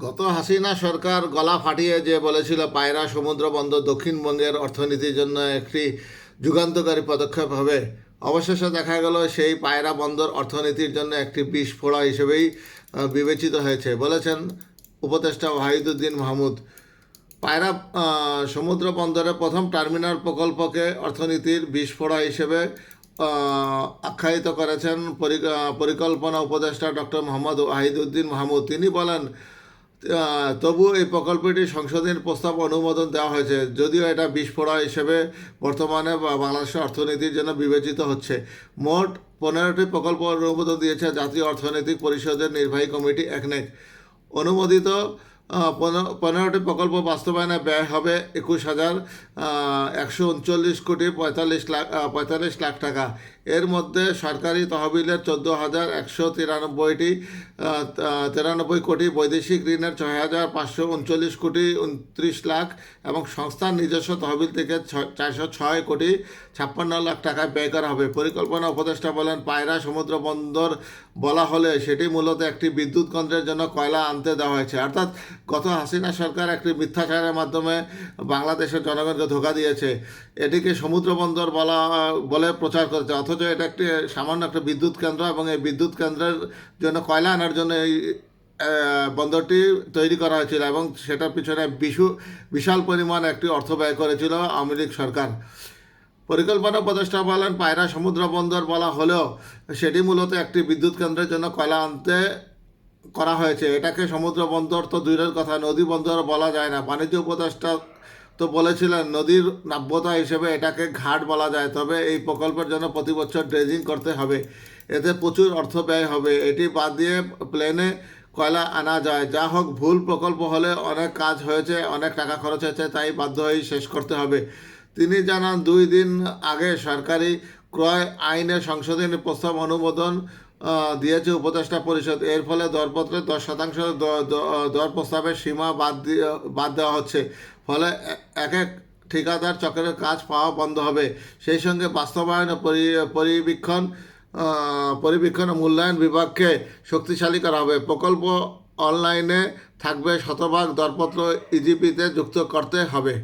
গত হাসিনা সরকার গলা ফাটিয়ে যে বলেছিল, পায়রা সমুদ্র বন্দর দক্ষিণবঙ্গের অর্থনীতির জন্য একটি যুগান্তকারী পদক্ষেপ হবে। অবশেষে দেখা গেল, সেই পায়রা বন্দর অর্থনীতির জন্য একটি বিস্ফোড়া হিসেবেই বিবেচিত হয়েছে। বলেছেন উপদেষ্টা ওয়াহিদুদ্দিন মাহমুদ। পায়রা সমুদ্র বন্দরের প্রথম টার্মিনাল প্রকল্পকে অর্থনীতির বিস্ফোড়া হিসেবে আখ্যায়িত করেছেন পরি- পরিকল্পনা উপদেষ্টা ডক্টর মোহাম্মদ ওয়াহিদুদ্দিন মাহমুদ। তিনি বলেন আহ, তবু এই প্রকল্পটি সংশোধনের প্রস্তাব অনুমোদন দেওয়া হয়েছে যদিও এটা বিস্ফোরা হিসেবে বর্তমানে বাংলাদেশের অর্থনীতির জন্য বিবেচিত হচ্ছে। মোট পনেরোটি প্রকল্প অনুমোদন দিয়েছে জাতীয় অর্থনৈতিক পরিষদের নির্বাহী কমিটি একনেক অনুমোদিত পনেরোটি প্রকল্প বাস্তবায়নে ব্যয় হবে একুশ হাজার একশো উনচল্লিশ কোটি পঁয়তাল্লিশ লাখ পঁয়তাল্লিশ লাখ টাকা। এর মধ্যে সরকারি তহবিলের চোদ্দ হাজার একশো তিরানব্বইটি তিরানব্বই কোটি বৈদেশিক ঋণের ছয় হাজার পাঁচশো উনচল্লিশ কোটি উনত্রিশ লাখ এবং সংস্থার নিজস্ব তহবিল থেকে চারশো ছয় কোটি ছাপ্পান্ন লাখ টাকা ব্যয় করা হবে। পরিকল্পনা উপদেষ্টা বলেন, পায়রা সমুদ্র বন্দর বলা হলে সেটি মূলত একটি বিদ্যুৎ কেন্দ্রের জন্য কয়লা আনতে দেওয়া হয়েছে। অর্থাৎ গত হাসিনা সরকার একটি মিথ্যাচারের মাধ্যমে বাংলাদেশের জনগণকে ধোকা দিয়েছে? এটিকে সমুদ্র বন্দর বলা, বলে প্রচার করেছে। অথচ এটা একটি সামান্য একটা বিদ্যুৎ কেন্দ্র এবং এই বিদ্যুৎ কেন্দ্রের জন্য কয়লা আনার জন্য এই বন্দরটি তৈরি করা হয়েছিল এবং সেটার পিছনে বিশু, বিশাল পরিমাণ একটি অর্থ ব্যয় করেছিল আওয়ামী লীগ সরকার। পরিকল্পনা উপদেষ্টা বলেন, পায়রা সমুদ্র বন্দর বলা হলেও সেটি মূলত একটি বিদ্যুৎ কেন্দ্রের জন্য কয়লা আনতে করা হয়েছে। এটাকে সমুদ্র বন্দর তো দূরের কথা, নদী বন্দর বলা যায় না। বাণিজ্য উপদেষ্টা তো বলেছিলেন, নদীর নাব্যতা হিসেবে এটাকে ঘাট বলা যায়। তবে এই প্রকল্পের জন্য প্রতি বছর ড্রেজিং করতে হবে। এতে প্রচুর অর্থ ব্যয় হবে। এটি বাদ দিয়ে প্লেনে কয়লা আনা যায়। যা হোক, ভুল প্রকল্প হলে অনেক কাজ হয়েছে, অনেক টাকা খরচ হয়েছে, তাই বাধ্য হয়েই শেষ করতে হবে। তিনি জানান, দুই দিন আগে সরকারি ক্রয় আইনের সংশোধনী প্রস্তাব অনুমোদন দিয়েছে উপদেষ্টা পরিষদ। এর ফলে দরপত্রের দশ শতাংশ দর প্রস্তাবের সীমা বাদ দিয়ে বাদ দেওয়া হচ্ছে। ফলে এক এক ঠিকাদার চক্রের কাজ পাওয়া বন্ধ হবে। সেই সঙ্গে বাস্তবায়ন পরিবীক্ষণ পরিবীক্ষণ মূল্যায়ন বিভাগকে শক্তিশালী করা হবে। প্রকল্প অনলাইনে থাকবে শতভাগ দরপত্র ইজিপিতে যুক্ত করতে হবে।